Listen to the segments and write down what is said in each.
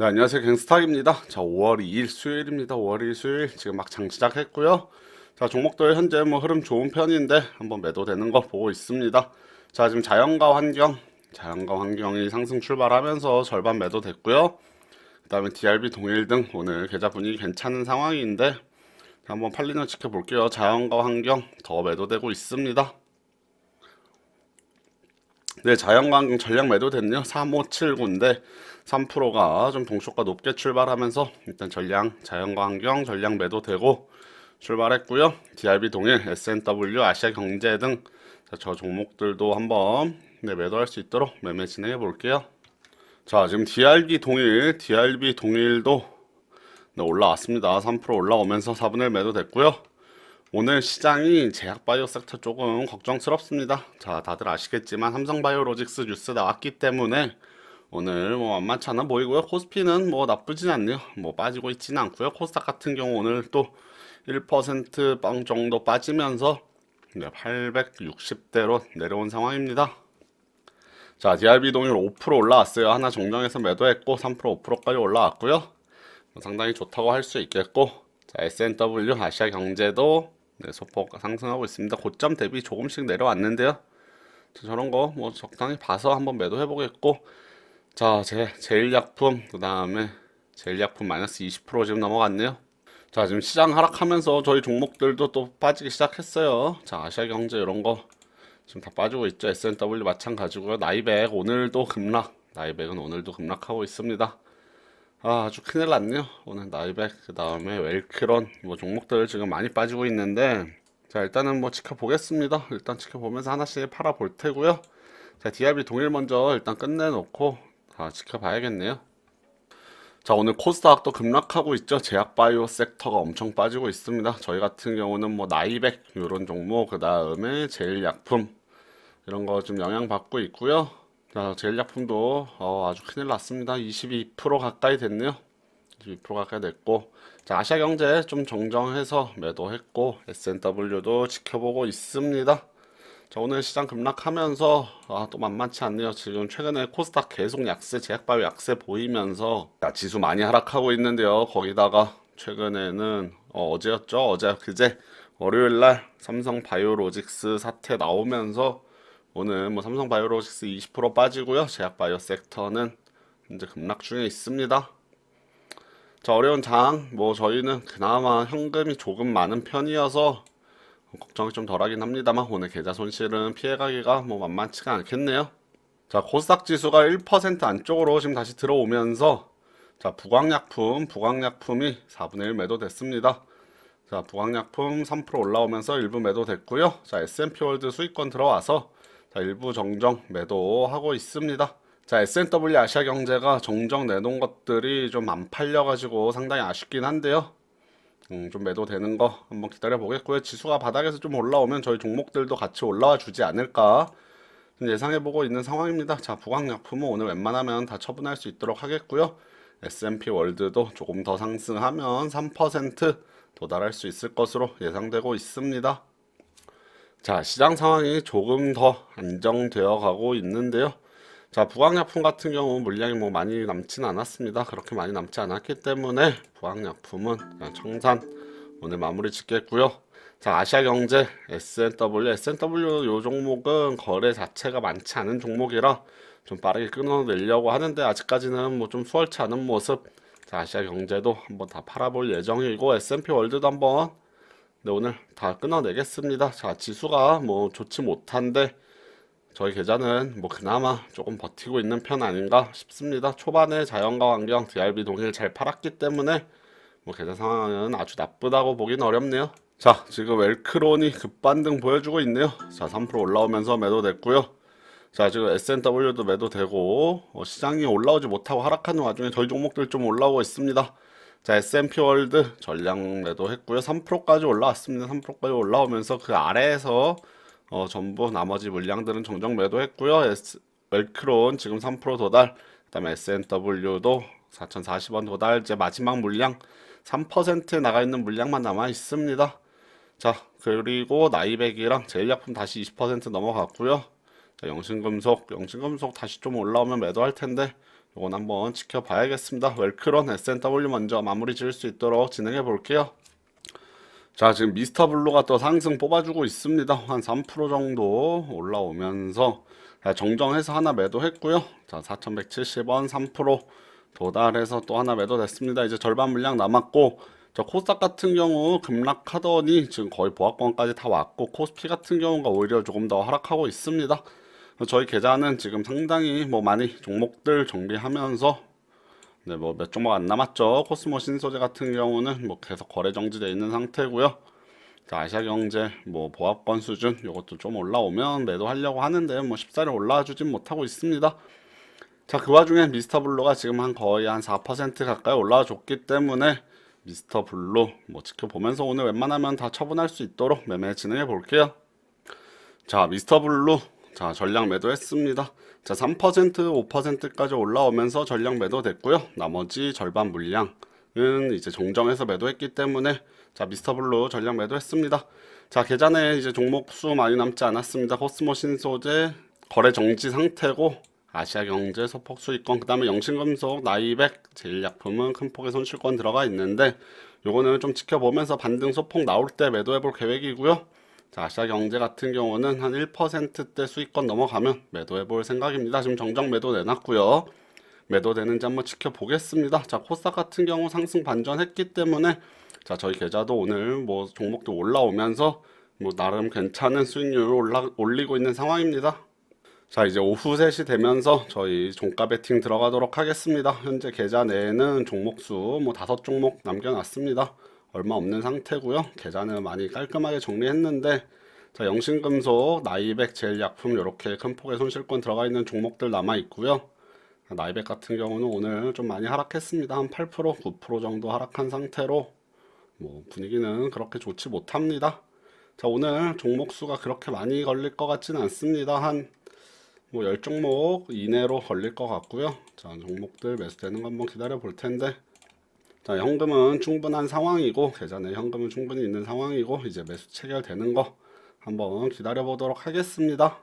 네, 안녕하세요. 갱스탁입니다. 자, 5월 2일 수요일입니다. 5월 2일 수요일. 지금 막장 시작했고요. 자, 종목들 현재 뭐 흐름 좋은 편인데 한번 매도되는 거 보고 있습니다. 자, 지금 자연과 환경, 자연과 환경이 상승 출발하면서 절반 매도됐고요. 그다음에 DRB 동일 등 오늘 계좌 분위기 괜찮은 상황인데 한번 팔리는 지켜볼게요. 자연과 환경 더 매도되고 있습니다. 네, 자연광경 전량 매도됐네요. 3579인데 3%가 좀 동시가 높게 출발하면서 일단 전량 자연광경 전량 매도되고 출발했고요. DRB 동일, SNW, 아시아 경제 등 저 종목들도 한번 네, 매도할 수 있도록 매매 진행해 볼게요. 자, 지금 DRB 동일, DRB 동일도 네, 올라왔습니다. 3% 올라오면서 4분의 1 매도됐고요. 오늘 시장이 제약바이오 섹터 조금 걱정스럽습니다. 자, 다들 아시겠지만 삼성바이오로직스 뉴스 나왔기 때문에 오늘 뭐 만만치 않아 보이고요. 코스피는 뭐 나쁘진 않네요. 뭐 빠지고 있지는 않고요. 코스닥 같은 경우 오늘 또 1%빵 정도 빠지면서 860대로 내려온 상황입니다. 자, DRB 동일 5% 올라왔어요. 하나 정정해서 매도했고 3% 5%까지 올라왔고요. 상당히 좋다고 할 수 있겠고 자, SNW 아시아 경제도 네, 소폭 상승하고 있습니다. 고점 대비 조금씩 내려왔는데요. 자, 저런 거 뭐 적당히 봐서 한번 매도해 보겠고 자, 제 제일약품 그다음에 제일약품 마이너스 20% 지금 넘어갔네요. 자, 지금 시장 하락하면서 저희 종목들도 또 빠지기 시작했어요. 자, 아시아 경제 이런 거 지금 다 빠지고 있죠. SNW 마찬가지고요. 나이백 오늘도 급락. 나이백은 오늘도 급락하고 있습니다. 아, 아주 큰일 났네요. 오늘 나이백, 그 다음에 웰크론, 뭐 종목들 지금 많이 빠지고 있는데, 자, 일단은 뭐 지켜보겠습니다. 일단 지켜보면서 하나씩 팔아볼 테고요. 자, DRB 동일 먼저 일단 끝내놓고, 다 지켜봐야겠네요. 자, 오늘 코스닥도 급락하고 있죠. 제약바이오 섹터가 엄청 빠지고 있습니다. 저희 같은 경우는 뭐 나이백, 이런 종목, 그 다음에 제일약품, 이런 거 좀 영향받고 있고요. 자, 제일약품도 어, 아주 큰일 났습니다. 22% 가까이 됐네요. 22% 가까이 됐고, 자, 아시아경제 좀 정정해서 매도했고, SNW도 지켜보고 있습니다. 자, 오늘 시장 급락하면서 아, 또 만만치 않네요. 지금 최근에 코스닥 계속 약세, 제약바이오 약세 보이면서 야, 지수 많이 하락하고 있는데요. 거기다가 최근에는 어, 어제였죠? 어제 그제 월요일 날 삼성 바이오로직스 사태 나오면서 오늘 뭐 삼성 바이오로직스 20% 빠지고요. 제약 바이오 섹터는 이제 급락 중에 있습니다. 자, 어려운 장, 뭐 저희는 그나마 현금이 조금 많은 편이어서 걱정이 좀 덜하긴 합니다만 오늘 계좌 손실은 피해가기가 뭐 만만치가 않겠네요. 자, 코스닥 지수가 1% 안쪽으로 지금 다시 들어오면서 자, 부광약품, 부광약품이 4분의 1 매도됐습니다. 자, 부광약품 3% 올라오면서 일부 매도됐고요. 자, S&P 월드 수익권 들어와서 자, 일부 정정 매도하고 있습니다. 자, SNW 아시아 경제가 정정 내놓은 것들이 좀 안 팔려가지고 상당히 아쉽긴 한데요. 음, 좀 매도되는 거 한번 기다려 보겠고요. 지수가 바닥에서 좀 올라오면 저희 종목들도 같이 올라와 주지 않을까 좀 예상해 보고 있는 상황입니다. 자, 부광약품은 오늘 웬만하면 다 처분할 수 있도록 하겠고요. S&P 월드도 조금 더 상승하면 3% 도달할 수 있을 것으로 예상되고 있습니다. 자, 시장 상황이 조금 더 안정되어 가고 있는데요. 자, 부광약품 같은 경우 물량이 뭐 많이 남진 않았습니다. 그렇게 많이 남지 않았기 때문에 부광약품은 그냥 청산 오늘 마무리 짓겠고요. 자, 아시아경제, SNW, SNW 요 종목은 거래 자체가 많지 않은 종목이라 좀 빠르게 끊어내려고 하는데 아직까지는 뭐 좀 수월치 않은 모습. 자, 아시아경제도 한번 다 팔아볼 예정이고 S&P 월드도 한번 네, 오늘 다 끊어내겠습니다. 자, 지수가 뭐 좋지 못한데 저희 계좌는 뭐 그나마 조금 버티고 있는 편 아닌가 싶습니다. 초반에 자연과 환경 DRB 동일 잘 팔았기 때문에 뭐 계좌 상황은 아주 나쁘다고 보긴 어렵네요. 자, 지금 웰크론이 급반등 보여주고 있네요. 자, 3% 올라오면서 매도됐고요. 자, 지금 SNW도 매도되고 어, 시장이 올라오지 못하고 하락하는 와중에 저희 종목들 좀 올라오고 있습니다. 자, S&P 월드 전량 매도 했고요. 3%까지 올라왔습니다. 3%까지 올라오면서 그 아래에서 어, 전부 나머지 물량들은 정정 매도했고요. S, 웰크론 지금 3% 도달, 그다음에 SNW도 4,040원 도달, 이제 마지막 물량 3% 나가 있는 물량만 남아 있습니다. 자, 그리고 나이백이랑 제일약품 다시 20% 넘어갔고요. 자, 영신금속, 영신금속 다시 좀 올라오면 매도할 텐데 이건 한번 지켜봐야겠습니다. 웰크론 S&W 먼저 마무리 지을 수 있도록 진행해 볼게요. 자, 지금 미스터 블루가 또 상승 뽑아주고 있습니다. 한 3% 정도 올라오면서 자, 정정해서 하나 매도했고요. 자, 4,170원 3% 도달해서 또 하나 매도됐습니다. 이제 절반 물량 남았고 저 코스닥 같은 경우 급락하더니 지금 거의 보합권까지 다 왔고 코스피 같은 경우가 오히려 조금 더 하락하고 있습니다. 저희 계좌는 지금 상당히 뭐 많이 종목들 정리하면서 네, 뭐 몇 종목 안 남았죠. 코스모 신소재 같은 경우는 뭐 계속 거래 정지돼 있는 상태고요. 자, 아시아 경제 뭐 보합권 수준 이것도 좀 올라오면 매도하려고 하는데 뭐 쉽사리 올라와 주진 못하고 있습니다. 자, 그 와중에 미스터 블루가 지금 한 거의 한 4% 가까이 올라와 줬기 때문에 미스터 블루 뭐 지켜보면서 오늘 웬만하면 다 처분할 수 있도록 매매 진행해 볼게요. 자, 미스터 블루 자, 전량 매도했습니다. 자, 3% 5%까지 올라오면서 전량 매도됐고요. 나머지 절반 물량은 이제 정정해서 매도했기 때문에 자, 미스터 블루 전량 매도했습니다. 자, 계좌내 이제 종목 수 많이 남지 않았습니다. 코스모 신소재 거래 정지 상태고 아시아경제 소폭 수익권 그 다음에 영신금속 나이백 제일약품은 큰 폭의 손실권 들어가 있는데 요거는 좀 지켜보면서 반등 소폭 나올 때 매도해 볼 계획이고요. 자, 아시아 경제 같은 경우는 한 1%대 수익권 넘어가면 매도해 볼 생각입니다. 지금 정정 매도 내놨고요. 매도되는지 한번 지켜보겠습니다. 자, 코스닥 같은 경우 상승 반전했기 때문에 자, 저희 계좌도 오늘 뭐 종목도 올라오면서 뭐 나름 괜찮은 수익률을 올라, 올리고 있는 상황입니다. 자, 이제 오후 3시 되면서 저희 종가 베팅 들어가도록 하겠습니다. 현재 계좌 내에는 종목 수 뭐 다섯 종목 남겨놨습니다. 얼마 없는 상태고요. 계좌는 많이 깔끔하게 정리했는데 자, 영신금속, 나이백, 제일약품 이렇게 큰 폭의 손실권 들어가 있는 종목들 남아 있고요. 나이백 같은 경우는 오늘 좀 많이 하락했습니다. 한 8%, 9% 정도 하락한 상태로 뭐 분위기는 그렇게 좋지 못합니다. 자, 오늘 종목 수가 그렇게 많이 걸릴 것 같지는 않습니다. 한 뭐 10종목 이내로 걸릴 것 같고요. 자, 종목들 매수되는 거 한번 기다려 볼 텐데. 자, 현금은 충분한 상황이고 계좌 내 현금은 충분히 있는 상황이고 이제 매수 체결되는 거 한번 기다려 보도록 하겠습니다.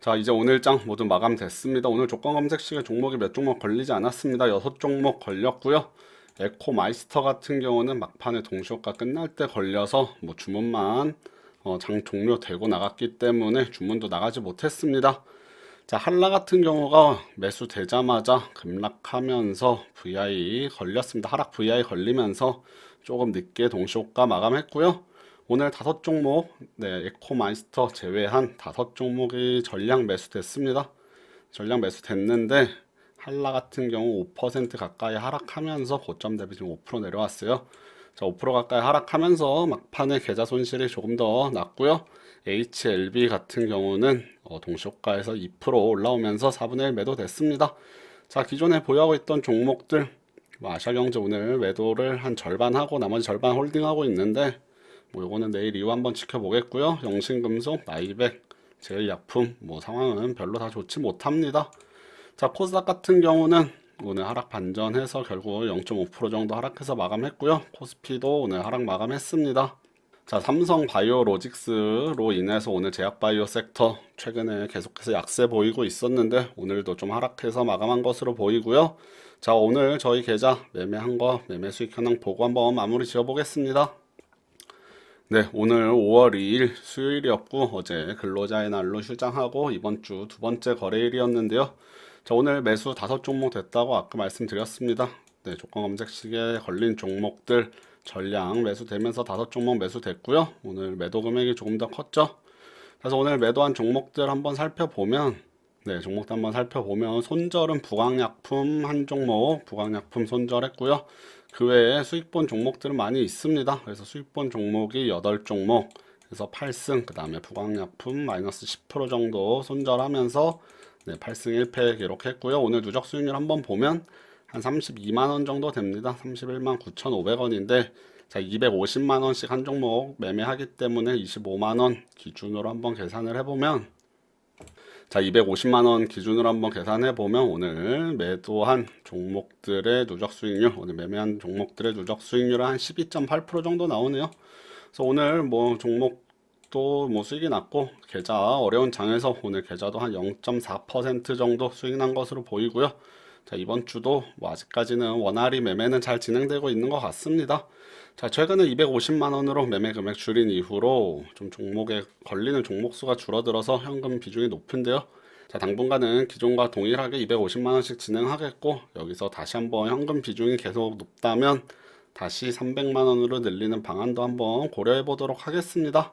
자, 이제 오늘 장 모두 마감됐습니다. 오늘 조건 검색 시에 종목이 몇 종목 걸리지 않았습니다. 여섯 종목 걸렸고요. 에코 마이스터 같은 경우는 막판에 동시효과 끝날 때 걸려서 뭐 주문만 어, 장 종료되고 나갔기 때문에 주문도 나가지 못했습니다. 자, 한라 같은 경우가 매수되자마자 급락하면서 VI 걸렸습니다. 하락 VI 걸리면서 조금 늦게 동시효과 마감했고요. 오늘 다섯 종목, 네, 에코마이스터 제외한 다섯 종목이 전량 매수됐습니다. 전량 매수됐는데 한라 같은 경우 5% 가까이 하락하면서 고점 대비 지금 5% 내려왔어요. 자, 5% 가까이 하락하면서 막판에 계좌 손실이 조금 더 났고요. HLB 같은 경우는 어, 동시효과에서 2% 올라오면서 4분의 1 매도 됐습니다. 자, 기존에 보유하고 있던 종목들 뭐 아시아경제 오늘 매도를 한 절반 하고 나머지 절반 홀딩하고 있는데 뭐 요거는 내일 이후 한번 지켜보겠고요. 영신금속, 나이백, 제일약품 뭐 상황은 별로 다 좋지 못합니다. 자, 코스닥 같은 경우는 오늘 하락 반전해서 결국 0.5% 정도 하락해서 마감했고요. 코스피도 오늘 하락 마감했습니다. 자, 삼성 바이오로직스로 인해서 오늘 제약바이오 섹터 최근에 계속해서 약세 보이고 있었는데 오늘도 좀 하락해서 마감한 것으로 보이고요. 자, 오늘 저희 계좌 매매한 거 매매 수익 현황 보고 한번 마무리 지어 보겠습니다. 네, 오늘 5월 2일 수요일이었고 어제 근로자의 날로 휴장하고 이번 주 두 번째 거래일이었는데요. 자, 오늘 매수 다섯 종목 됐다고 아까 말씀드렸습니다. 네, 조건 검색 시기에 걸린 종목들 전량 매수되면서 다섯 종목 매수됐고요. 오늘 매도 금액이 조금 더 컸죠. 그래서 오늘 매도한 종목들 한번 살펴보면 네, 종목들 한번 살펴보면 손절은 부강약품 한 종목 부강약품 손절했고요. 그 외에 수익본 종목들은 많이 있습니다. 그래서 수익본 종목이 8종목 그래서 8승 그 다음에 부강약품 마이너스 10% 정도 손절하면서 네, 8승 1패 기록했고요. 오늘 누적 수익률 한번 보면 한 32만 원 정도 됩니다. 31만 9,500원인데 자, 250만 원씩 한 종목 매매하기 때문에 25만 원 기준으로 한번 계산을 해 보면 자, 250만 원 기준으로 한번 계산해 보면 오늘 매도한 종목들의 누적 수익률, 오늘 매매한 종목들의 누적 수익률은 한 12.8% 정도 나오네요. 그래서 오늘 뭐 종목도 뭐 수익이 났고 계좌 어려운 장에서 오늘 계좌도 한 0.4% 정도 수익 난 것으로 보이고요. 자, 이번 주도 뭐 아직까지는 원활히 매매는 잘 진행되고 있는 것 같습니다. 자, 최근에 250만 원으로 매매 금액 줄인 이후로 좀 종목에 걸리는 종목 수가 줄어들어서 현금 비중이 높은데요. 자, 당분간은 기존과 동일하게 250만 원씩 진행하겠고 여기서 다시 한번 현금 비중이 계속 높다면 다시 300만 원으로 늘리는 방안도 한번 고려해 보도록 하겠습니다.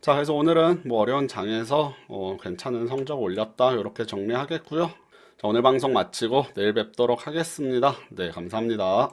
자, 그래서 오늘은 뭐 어려운 장에서 어, 괜찮은 성적 올렸다 이렇게 정리하겠고요. 자, 오늘 방송 마치고 내일 뵙도록 하겠습니다. 네, 감사합니다.